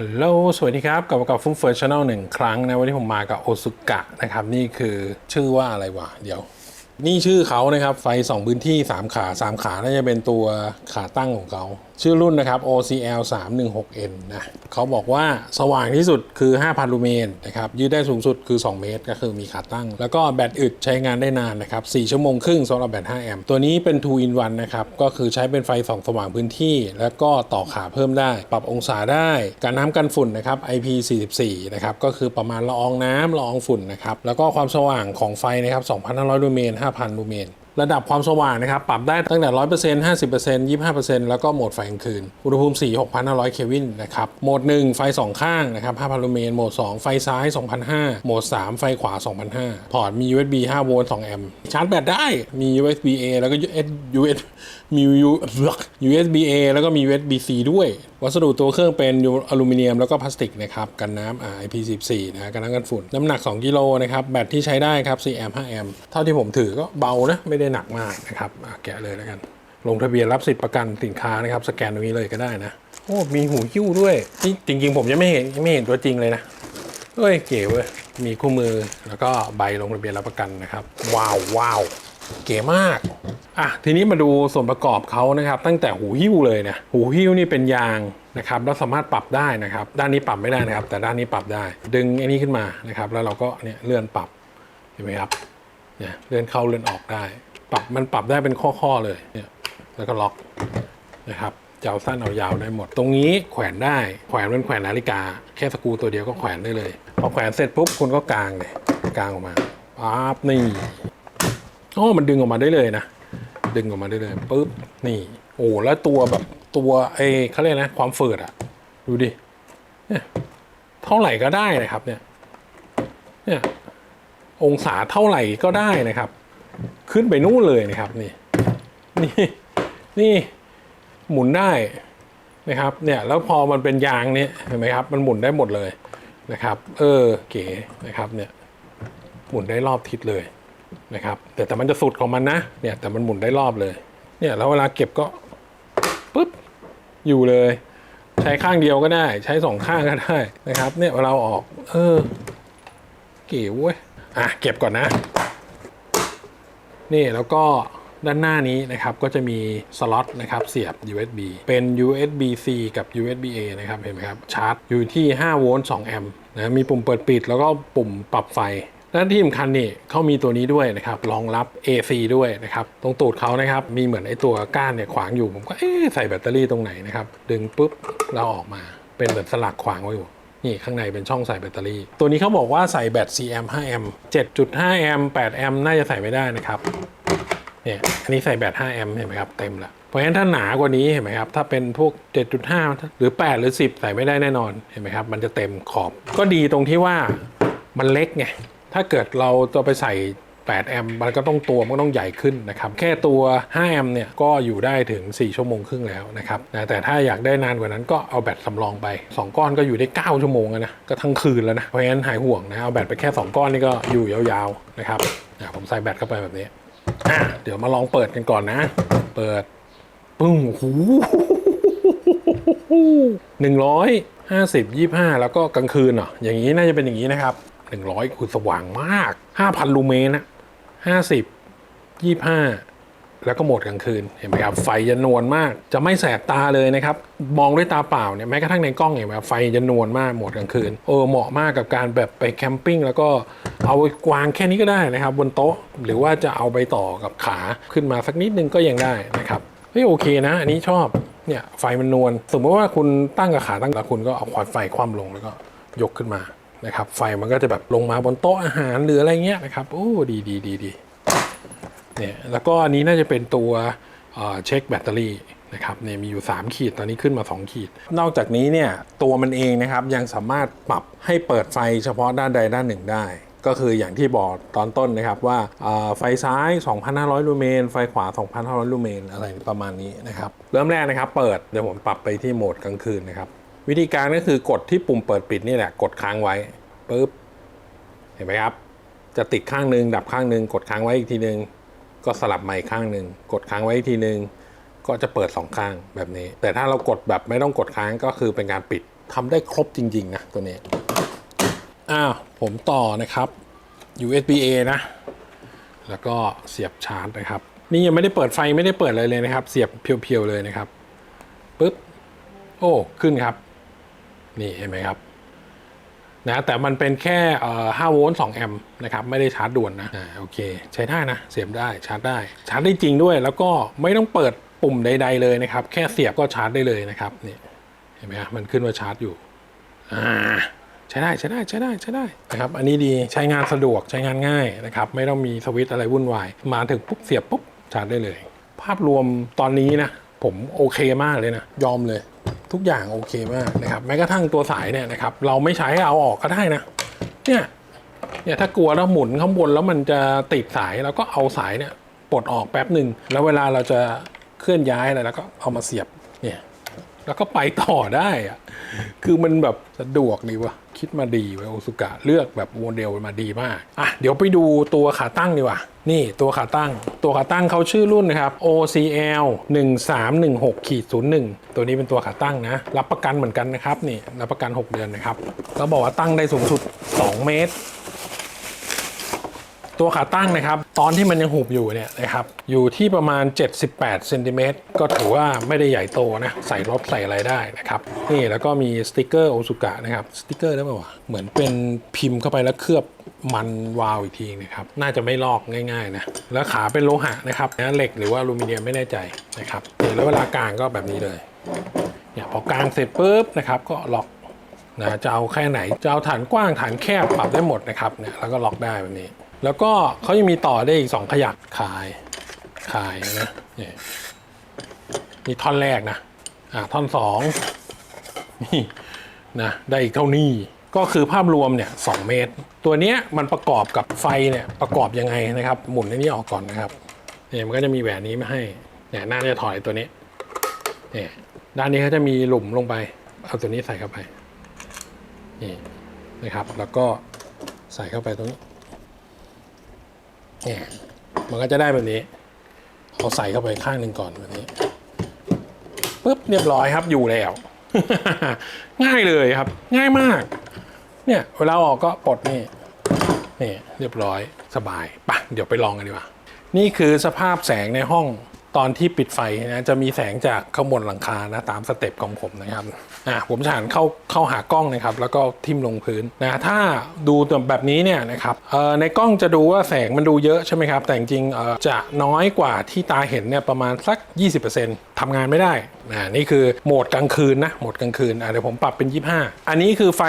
ฮัลโหล สวัสดีครับ กลับมากับฟุ้งเฟิร์ชแนลหนึ่งครั้งนะ วันนี้ผมมากับโอซุกะนะครับ นี่คือชื่อว่าอะไรวะ เดี๋ยว นี่ชื่อเขานะครับ ไฟ 2 พื้นที่ 3 ขา 3 ขา น่าจะเป็นตัวขาตั้งของเขา ชื่อรุ่นนะครับ OCL 316N นะเขาบอกว่าสว่างที่สุดคือ 5,000 ลูเมนนะครับ ยืดได้สูงสุดคือ 2 เมตร ก็คือมีขาตั้ง แล้วก็แบตอึดใช้งานได้นานนะครับ 4 ชั่วโมงครึ่งสำหรับแบต 5 แอมป์ ตัวนี้เป็น 2 in 1 นะครับ ก็คือใช้เป็นไฟส่องสว่างพื้นที่ แล้วก็ต่อขาเพิ่มได้ ปรับองศาได้การน้ำกันฝุ่นนะครับ IP44 นะครับ ก็คือประมาณละอองน้ำละอองฝุ่นนะครับ แล้วก็ความสว่างของไฟนะครับ 2,500 ลูเมน 5,000 ลูเมน ระดับความสว่างนะครับ ปรับได้ตั้งแต่ 100% 50% 25%แล้วก็โหมดไฟกลางคืน อุณหภูมิ 4 6,500 เคลวินนะครับ โหมด 1 ไฟ 2 ข้างนะครับ 5,000 ลูเมน โหมด 2 ไฟซ้าย 2,500 โหมด 3 ไฟขวา 2,500 พอร์ตมี USB 5 โวลต์ 2 แอมป์ ชาร์จแบตได้ มี USB A แล้วก็ US มี USB A แล้วก็มี USB C ด้วยวัสดุตัวเครื่องเป็นอลูมิเนียมแล้วก็พลาสติกนะครับกันน้ำ IP14 นะกันน้ำกันฝุ่น น้ำหนัก 2 กิโลนะครับแบตที่ใช้ได้ครับ4แอมป์5แอมป์เท่าที่ผมถือก็เบานะ ไม่ได้หนักมากนะครับแกะเลยแล้วกัน ลงทะเบียนรับสิทธิ์ประกันสินค้านะครับ สแกนตรงนี้เลยก็ได้นะ โอ้มีหูหิ้วด้วยนี่จริง ๆ ผมยังไม่เห็นไม่เห็นตัวจริงเลยนะเฮ้ยเก๋เว้ยมีคู่มือแล้วก็ใบลงทะเบียนรับประกันนะครับ ว้าวว้าว เก๋มากอะทีนี้มาดูส่วนประกอบเขานะครับ ตั้งแต่หูหิ้วเลยนะหูหิ้วนี่เป็นยางนะครับแล้วสามารถปรับได้นะครับ ด้านนี้ปรับไม่ได้นะครับ แต่ด้านนี้ปรับได้ ดึงไอ้นี้ขึ้นมานะครับ แล้วเราก็เนี่ยเลื่อนปรับเห็นไหมครับเนี่ยเลื่อนเข้าเลื่อนออกได้ ปรับมันปรับได้เป็นข้อๆเลยเนี่ยแล้วก็ล็อกนะครับจะเอาสั้นเอายาวได้หมด ตรงนี้แขวนได้แขวนเป็นแขวนนาฬิกา แค่สกูตัวเดียวก็แขวนได้เลยพอแขวนเสร็จปุ๊บคุณก็กางเลยกางออกมาปั๊บนี่ อ๋อมันดึงออกมาได้เลยนะ ดึงออกมาได้เลยปุ๊บ นี่ โอ้แล้วตัวแบบตัวไอ้เขาเรียกนะความฝืดอะดูดิเนี่ยเท่าไหร่ก็ได้นะครับ เนี่ย เนี่ย องศาเท่าไหร่ก็ได้นะครับ ขึ้นไปนู่นเลยนะครับ นี่ นี่ นี่ หมุนได้นะครับ เนี่ย แล้วพอมันเป็นยางเนี่ยเห็นไหมครับ มันหมุนได้หมดเลยนะครับ เออ เก๋นะครับ เนี่ย หมุนได้รอบทิศเลย นะครับแต่แต่มันจะสุดของมันนะเนี่ยแต่มันหมุนได้รอบเลยเนี่ยแล้วเวลาเก็บก็ปุ๊บอยู่เลย ใช้ข้างเดียวก็ได้ ใช้สองข้างก็ได้นะครับ เนี่ยเวลาอาออก เออเก๋เว้ยอะเก็บก่อนนะ นี่แล้วก็ด้านหน้านี้นะครับก็จะมีสล็อตนะครับเสียบ USB เป็น USB C กับ USB A นะครับเห็นไหมครับชาร์จอยู่ที่5โวลต์2แอมป์นะมีปุ่มเปิดปิดแล้วก็ปุ่มปรับไฟ และที่สำคัญนี่เขามีตัวนี้ด้วยนะครับรองรับ AC ด้วยนะครับ ตรงตูดเขานะครับ มีเหมือนไอ้ตัวก้านเนี่ยขวางอยู่ผมก็เอ๊ะใส่แบตเตอรี่ตรงไหนนะครับ ดึงปุ๊บเราออกมาเป็นเหมือนสลักขวางไว้อยู่นี่ข้างในเป็นช่องใส่แบตเตอรี่ ตัวนี้เขาบอกว่าใส่แบต4แอมป์5แอมป์7.5 แอมป์8แอมป์น่าจะใส่ไม่ได้นะครับเนี่ยอันนี้ใส่แบต 5 แอมป์เห็นไหมครับ เต็มละเพราะฉะนั้นถ้าหนากว่านี้เห็นไหมครับ ถ้าเป็นพวก 7.5 หรือ 8 หรือ 10 ใส่ไม่ได้แน่นอน เห็นไหมครับ มันจะเต็มขอบ ก็ดีตรงที่ว่ามันเล็กไง ถ้าเกิดเราจะไปใส่ 8 แอมป์มันก็ต้องตัวมันก็ต้องใหญ่ขึ้นนะครับ แค่ตัว 5 แอมป์เนี่ยก็อยู่ได้ถึง 4 ชั่วโมงครึ่งแล้วนะครับนะแต่ถ้าอยากได้นานกว่านั้นก็เอาแบตสำรองไป 2 ก้อนก็อยู่ได้ 9 ชั่วโมงแล้วนะ ก็ทั้งคืนแล้วนะ เพราะฉะนั้นหายห่วงนะ เอาแบตไปแค่ 2 ก้อนนี่ก็อยู่ยาวๆนะครับผมใส่แบตเข้าไปแบบนี้อะเดี๋ยวมาลองเปิดกันก่อนนะ เปิดปึ้งโอ้โหหนึ่งร้อยห้าสิบยี่ห้าแล้วก็กลางคืนเหรออย่างนี้น่าจะเป็นอย่างนี้นะครับ หนึ่งร้อยคุณสว่างมากห้าพันลูเมนนะห้าสิบยี่ห้าแล้วก็โหมดกลางคืนเห็นไหมครับไฟจะนวลมาก จะไม่แสบตาเลยนะครับ มองด้วยตาเปล่าเนี่ยแม้กระทั่งในกล้องเห็นไหมครับไฟจะนวลมากโหมดกลางคืนเออเหมาะมากกับการแบบไปแคมปิ้งแล้วก็เอากวางแค่นี้ก็ได้นะครับ บนโต๊ะหรือว่าจะเอาไปต่อกับขาขึ้นมาสักนิดนึงก็ยังได้นะครับเฮ้ยโอเคนะ อันนี้ชอบเนี่ยไฟมันนวลสมมติว่าคุณตั้งกับขาตั้งแล้วคุณก็เอาควายไฟคว่ำลงแล้วก็ยกขึ้นมา นะครับไฟมันก็จะแบบลงมาบนโต๊ะอาหารหรืออะไรเงี้ยนะครับโอ้ดีดีดีดีเนี่ยแล้วก็อันนี้น่าจะเป็นตัวเช็คแบตเตอรี่นะครับเนี่ยมีอยู่ 3 ขีดตอนนี้ขึ้นมา 2 ขีด นอกจากนี้เนี่ยตัวมันเองนะครับยังสามารถปรับให้เปิดไฟเฉพาะด้านใดด้านหนึ่งได้ ก็คืออย่างที่บอกตอนต้นนะครับว่าเอ่อไฟซ้าย 2,500 ลูเมน ไฟขวา 2,500 ลูเมนอะไรประมาณนี้นะครับเริ่มแรกนะครับเปิดเดี๋ยวผมปรับไปที่โหมดกลางคืนนะครับ วิธีการก็คือกดที่ปุ่มเปิดปิดนี่แหละกดค้างไว้ปุ๊บเห็นไหมครับ จะติดข้างหนึ่งดับข้างหนึ่งกดค้างไว้อีกทีหนึ่งก็สลับใหม่ข้างหนึ่งกดค้างไว้อีกทีหนึ่งก็จะเปิดสองข้างแบบนี้ แต่ถ้าเรากดแบบไม่ต้องกดค้างก็คือเป็นการปิดทำได้ครบจริง ๆ นะ ตัวนี้อ้าวผมต่อนะครับ USB A นะ แล้วก็เสียบชาร์จนะครับ นี่ยังไม่ได้เปิดไฟไม่ได้เปิดอะไรเลยนะครับ เสียบเพียวๆเลยนะครับปึ๊บโอ้ ขึ้นครับ นี่เห็นไหมครับนะแต่มันเป็นแค่เอ่อ5โวลต์2แอมป์นะครับไม่ได้ชาร์จด่วนนะอ่าโอเค ใช้ได้นะ เสียบได้ชาร์จได้ ชาร์จได้จริงด้วยแล้วก็ไม่ต้องเปิดปุ่มใด ๆ เลยนะครับ แค่เสียบก็ชาร์จได้เลยนะครับนี่เห็นไหมครับมันขึ้นว่าชาร์จอยู่อ่าใช้ได้ใช้ได้ใช้ได้ใช้ได้นะครับอันนี้ดีใช้งานสะดวกใช้งานง่ายนะครับ ไม่ต้องมีสวิตช์อะไรวุ่นวายมาถึงปุ๊บเสียบปุ๊บชาร์จได้เลย ภาพรวมตอนนี้นะผมโอเคมากเลยนะ ยอมเลย ทุกอย่างโอเคมากนะครับแม้กระทั่งตัวสายเนี่ยนะครับเราไม่ใช้เอาออกก็ได้นะเนี่ยเนี่ยถ้ากลัวแล้วหมุนข้างบนแล้วมันจะติดสายเราก็เอาสายเนี่ยปลดออกแป๊บหนึ่งแล้วเวลาเราจะเคลื่อนย้ายอะไรแล้วก็เอามาเสียบ แล้วก็ไปต่อได้อะคือมันแบบสะดวกดีวะคิดมาดีเว้โอซุกะเลือกแบบโมเดลมาดีมากอะเดี๋ยวไปดูตัวขาตั้งดีกว่า นี่ตัวขาตั้ง ตัวขาตั้งเขาชื่อรุ่นนะครับ OCL 1316ขีด01 ตัวนี้เป็นตัวขาตั้งนะ รับประกันเหมือนกันนะครับนี่รับประกัน 6 เดือนนะครับแล้วบอกว่าตั้งได้สูงสุด 2 เมตร ตัวขาตั้งนะครับตอนที่มันยังหุบอยู่เนี่ยนะครับอยู่ที่ประมาณ 78เซนติเมตรก็ถือว่าไม่ได้ใหญ่โตนะใส่รถใส่อะไรได้นะครับนี่แล้วก็มีสติกเกอร์โอซุกะนะครับสติกเกอร์ได้ป่าวะเหมือนเป็นพิมพ์เข้าไปแล้วเคลือบมันวาวอีกทีนะครับน่าจะไม่ลอกง่ายๆนะแล้วขาเป็นโลหะนะครับนะเหล็กหรือว่าอลูมิเนียมไม่แน่ใจนะครับนี่แล้วเวลากางก็แบบนี้เลยเนี่ยพอกางเสร็จปุ๊บนะครับก็ล็อกนะจะเอาแค่ไหนจะเอาฐานกว้างฐานแคบปรับได้หมดนะครับเนี่ยแล้วก็ล็อกได้แบบนี้ แล้วก็เขายังมีต่อได้อีก2ขยักคายคายนะเนี่ยนี่ท่อนแรกนะอ่าท่อนสองนี่นะได้อีกเท่านี้ก็คือภาพรวมเนี่ยสเมตร ตัวเนี้ยมันประกอบกับไฟเนี่ยประกอบยังไงนะครับหมุนอันนี้ออกก่อนนะครับเนี่ยมันก็จะมีแหวนนี้มาให้เนี่ยน่าจะถอยตัวนี้เนี่ยด้านนี้เขาจะมีหลุมลงไป เอาตัวนี้ใส่เข้าไปนี่นะครับ แล้วก็ใส่เข้าไปตรงนี้ เนี่ยมันก็จะได้แบบนี้เอาใส่เข้าไปข้างหนึ่งก่อนแบบนี้ปุ๊บเรียบร้อยครับอยู่แล้ว ง่ายเลยครับ ง่ายมาก เนี่ยเวลาออกก็ปลดนี่นี่เรียบร้อยสบายปะเดี๋ยวไปลองกันดีกว่า นี่คือสภาพแสงในห้อง ตอนที่ปิดไฟนะจะมีแสงจากข้างบนหลังคานะตามสเต็ปของผมนะครับอะผมฉันเข้าเข้าหากล้องนะครับ แล้วก็ทิ่มลงพื้นนะถ้าดูแบบนี้เนี่ยนะครับเอ่อในกล้องจะดูว่าแสงมันดูเยอะใช่ไหมครับ แต่จริงเอ่อจะน้อยกว่าที่ตาเห็นเนี่ยประมาณสัก 20% ทำงานไม่ได้นะนี่คือโหมดกลางคืนนะโหมดกลางคืนเดี๋ยวผมปรับเป็น 25 อันนี้คือไฟ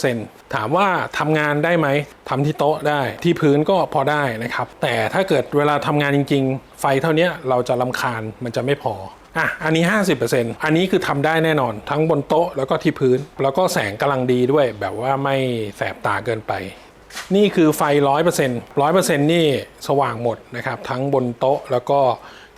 25%ถามว่าทำงานได้ไหมทำที่โต๊ะได้ที่พื้นก็พอได้นะครับ แต่ถ้าเกิดเวลาทำงานจริง ๆ ไฟเท่านี้เราจะลำคาญมันจะไม่พออะอันนี้ 50%อันนี้คือทำได้แน่นอนทั้งบนโต๊ะแล้วก็ที่พื้น แล้วก็แสงกำลังดีด้วย แบบว่าไม่แสบตาเกินไปนี่คือไฟ 100% 100%นี่สว่างหมดนะครับ ทั้งบนโต๊ะแล้วก็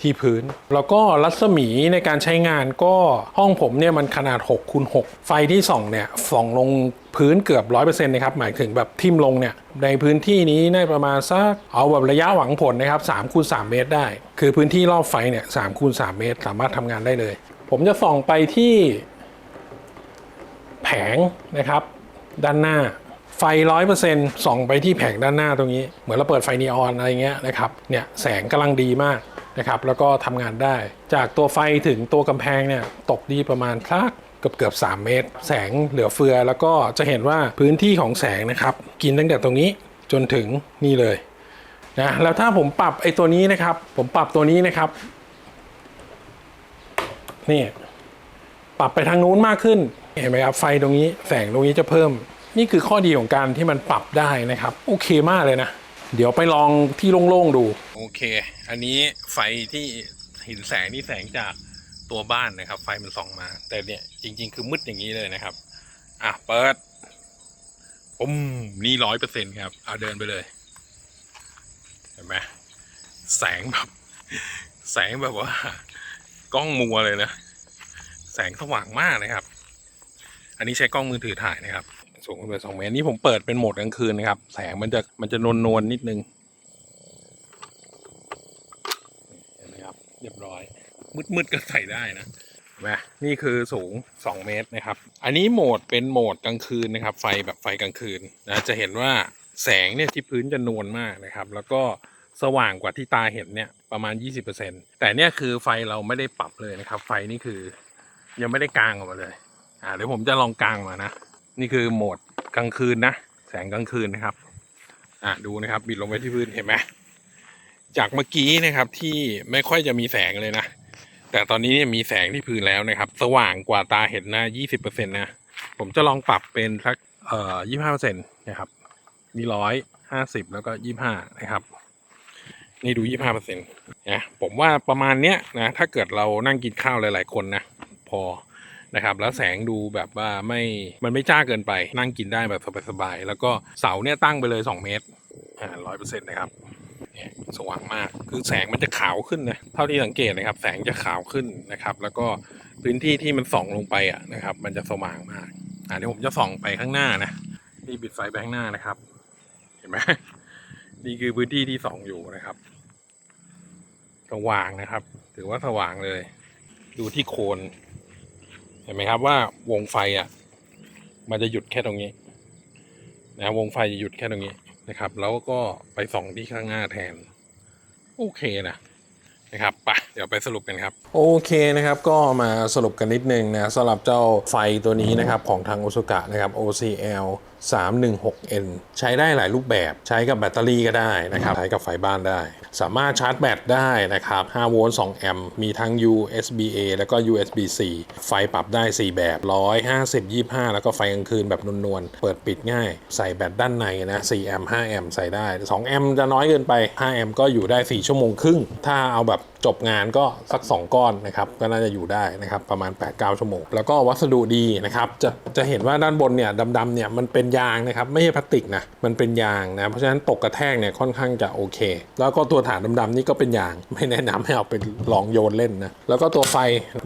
ที่พื้น แล้วก็รัศมีในการใช้งานก็ห้องผมเนี่ยมันขนาด6คูณ6ไฟที่ส่องเนี่ยส่องลงพื้นเกือบ 100%นะครับ หมายถึงแบบทิ่มลงเนี่ย ในพื้นที่นี้ได้ประมาณสักเอาแบบระยะหวังผลนะครับ3คูณ3เมตรได้ คือพื้นที่รอบไฟเนี่ย3คูณ3เมตร สามารถทำงานได้เลย ผมจะส่องไปที่แผงนะครับ ด้านหน้าไฟร้อยเปอร์เซ็นต์ส่องไปที่แผงด้านหน้าตรงนี้ เหมือนเราเปิดไฟนีออนอะไรเงี้ยนะครับ เนี่ยแสงกำลังดีมาก นะครับ แล้วก็ทำงานได้ จากตัวไฟถึงตัวกำแพงเนี่ยตกดีประมาณสักเกือบเกือบ3เมตร แสงเหลือเฟือ แล้วก็จะเห็นว่าพื้นที่ของแสงนะครับ กินตั้งแต่ตรงนี้จนถึงนี่เลยนะแล้วถ้าผมปรับไอ้ตัวนี้นะครับ ผมปรับตัวนี้นะครับนี่ปรับไปทางนู้นมากขึ้น เห็นไหมครับไฟตรงนี้แสงตรงนี้จะเพิ่ม นี่คือข้อดีของการที่มันปรับได้นะครับ โอเคมากเลยนะ เดี๋ยวไปลองที่โล่งๆดู โอเค อันนี้ไฟที่เห็นแสงนี่แสงจากตัวบ้านนะครับ ไฟมันส่องมา แต่เนี่ยจริง ๆ คือมืดอย่างนี้เลยนะครับ อะเปิดปุ้มนี่ร้อยเปอร์เซ็นต์ครับเอาเดินไปเลย เห็นไหมแสงแบบ แสงแบบว่า กล้องมัวเลยนะ แสงสว่างมากนะครับ อันนี้ใช้กล้องมือถือถ่ายนะครับ สูงขึ้นไปสองเมตรนี่ผมเปิดเป็นโหมดกลางคืนนะครับ แสงมันจะมันจะนวลนวลนิดนึงเห็นไหมครับ เรียบร้อย มืดๆก็ใส่ได้นะนะนี่คือสูง 2 เมตรนะครับ อันนี้โหมดเป็นโหมดกลางคืนนะครับ ไฟแบบไฟกลางคืนนะจะเห็นว่าแสงเนี่ยที่พื้นจะนวลมากนะครับ แล้วก็สว่างกว่าที่ตาเห็นเนี่ยประมาณ 20%แต่เนี่ยคือไฟเราไม่ได้ปรับเลยนะครับ ไฟนี่คือยังไม่ได้กางออกมาเลย อ่าเดี๋ยวผมจะลองกางมานะ นี่คือโหมดกลางคืนนะ แสงกลางคืนนะครับ อะดูนะครับบิดลงไปที่พื้นเห็นไหมจากเมื่อกี้นะครับที่ไม่ค่อยจะมีแสงเลยนะ แต่ตอนนี้เนี่ยมีแสงที่พื้นแล้วนะครับ สว่างกว่าตาเห็นนะ20%นะ ผมจะลองปรับเป็นสักเอ่อ25%นะครับ มีร้อยห้าสิบแล้วก็25นะครับ นี่ดู25%นะผมว่าประมาณเนี้ยนะ ถ้าเกิดเรานั่งกินข้าวหลาย ๆ คนนะ พอ นะครับแล้วแสงดูแบบว่าไม่มันไม่จ้าเกินไปนั่งกินได้แบบสบายๆแล้วก็เสาเนี่ยตั้งไปเลย 2 เมตรอ่าร้อยเปอร์เซ็นต์นะครับเนี่ยสว่างมากคือแสงมันจะขาวขึ้นนะเท่าที่สังเกตนะครับ แสงจะขาวขึ้นนะครับ แล้วก็พื้นที่ที่มันส่องลงไปอะนะครับ มันจะสว่างมากอ่าเดี๋ยวผมจะส่องไปข้างหน้านะนี่ปิดไฟไปข้างหน้านะครับ เห็นไหมนี่คือพื้นที่ที่ส่องอยู่นะครับ สว่างนะครับ ถือว่าสว่างเลย ดูที่โคน ห็นไหมครับว่าวงไฟอะ มันจะหยุดแค่ตรงนี้นะวงไฟจะหยุดแค่ตรงนี้นะครับ แล้วก็ไปส่องที่ข้างหน้าแทน โอเคนะนะครับปะเดี๋ยวไปสรุปกันครับ โอเคนะครับ ก็มาสรุปกันนิดนึงนะสำหรับเจ้าไฟตัวนี้นะครับ ของทางโอซุกะนะครับ OCL 316N ใช้ได้หลายรูปแบบใช้กับแบตเตอรี่ก็ได้นะครับ ใช้กับไฟบ้านได้ สามารถชาร์จแบตได้นะครับ 5 โวลต์ 2 แอมป์ มีทั้ง USB-A แล้วก็ USB-C ไฟปรับได้ 4 แบบ 150 25 แล้วก็ไฟกลางคืนแบบนวลๆ เปิดปิดง่าย ใส่แบตด้านในนะ 4 แอมป์ 5 แอมป์ ใส่ได้ 2 แอมป์จะน้อยเกินไป 5 แอมป์ก็อยู่ได้ 4 ชั่วโมงครึ่ง ถ้าเอาแบบจบงานก็สัก 2 ก้อนนะครับ ก็น่าจะอยู่ได้นะครับ ประมาณ 8-9 ชั่วโมง แล้วก็วัสดุดีนะครับ จะจะเห็นว่าด้านบนเนี่ยดำๆเนี่ยมันเป็นยางนะครับไม่ใช่พลาสติกนะมันเป็นยางนะเพราะฉะนั้นตกกระแทกเนี่ยค่อนข้างจะโอเค แล้วก็ตัวฐานดำๆนี่ก็เป็นยางไม่แนะนำให้เอาไปลองโยนเล่นนะแล้วก็ตัวไฟ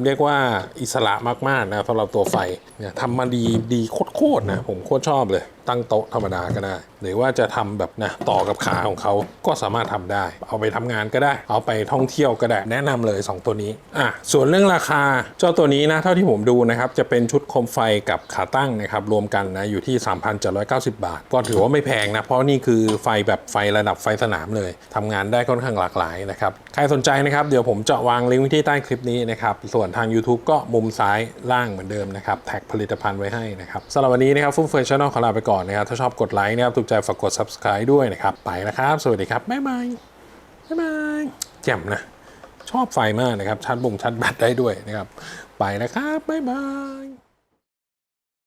เรียกว่าอิสระมากๆนะสำหรับตัวไฟเนี่ยทำมาดีดีโคตรๆนะผมโคตรชอบเลย ตั้งโต๊ะธรรมดาก็ได้ หรือว่าจะทำแบบนะต่อกับขาของเขาก็สามารถทำได้ เอาไปทำงานก็ได้ เอาไปท่องเที่ยวก็ได้ แนะนำเลย 2 ตัวนี้อะส่วนเรื่องราคาเจ้าตัวนี้นะเท่าที่ผมดูนะครับจะเป็นชุดโคมไฟกับขาตั้งนะครับรวมกันนะอยู่ที่ 3,790 บาท ก็ถือว่าไม่แพงนะเพราะนี่คือไฟแบบไฟระดับไฟสนามเลยทำงานได้ค่อนข้างหลากหลายนะครับใครสนใจนะครับเดี๋ยวผมจะวางลิงก์ไว้ที่ใต้คลิปนี้นะครับส่วนทาง YouTube ก็มุมซ้ายล่างเหมือนเดิมนะครับแท็กผลิตภัณฑ์ไว้ให้นะครับสำหรับวันนี้นะครับฟุ่มเฟือยช anel ขอลาไปก่อนนะครับ ถ้าชอบกดไลค์นะครับ ถูกใจฝากกด subscribe ด้วยนะครับ ไปนะครับ สวัสดีครับ บ๊ายบาย บ๊ายบายแจ่มนะ ชอบไฟมากนะครับชัดบุงชัดแบตได้ด้วยนะครับ ไปนะครับ บ๊ายบาย